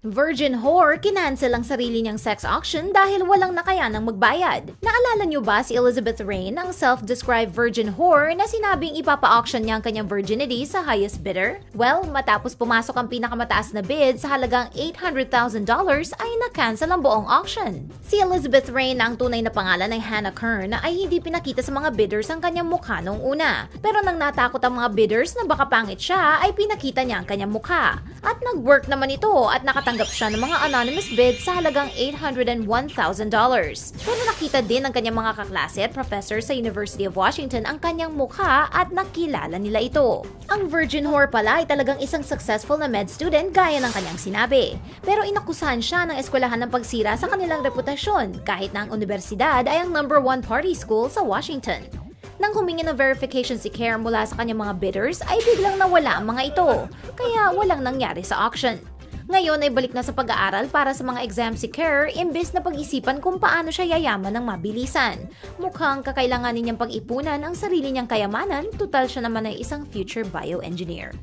Virgin whore, kinancel ang sarili niyang sex auction dahil walang nakayanang magbayad. Naalala niyo ba si Elizabeth Rain, ang self-described virgin whore na sinabing ipapa-auction niya ang kanyang virginity sa highest bidder? Well, matapos pumasok ang pinakamataas na bid sa halagang $800,000 ay na-cancel ang buong auction. Si Elizabeth Rain ang tunay na pangalan ay Hannah Kern ay hindi pinakita sa mga bidders ang kanyang mukha nung una. Pero nang natakot ang mga bidders na baka pangit siya ay pinakita niya ang kanyang mukha. At nag-work naman ito at nakatanggap nakatanggap siya ng mga anonymous bid sa halagang $801,000. Pero nakita din ng kanyang mga kaklase at professor sa University of Washington ang kanyang mukha at nakilala nila ito. Ang Virgin Whore pala ay talagang isang successful na med student gaya ng kanyang sinabi. Pero inakusahan siya ng eskwelahan ng pagsira sa kanilang reputasyon kahit na ang universidad ay ang number one party school sa Washington. Nang humingi ng verification si Care mula sa kanyang mga bidders ay biglang nawala ang mga ito, kaya walang nangyari sa auction. Ngayon ay balik na sa pag-aaral para sa mga exam si Kerr imbes na pag-isipan kung paano siya yayaman ng mabilisan. Mukhang kakailanganin niyang pag-ipunan ang sarili niyang kayamanan, tutal siya naman ay isang future bioengineer.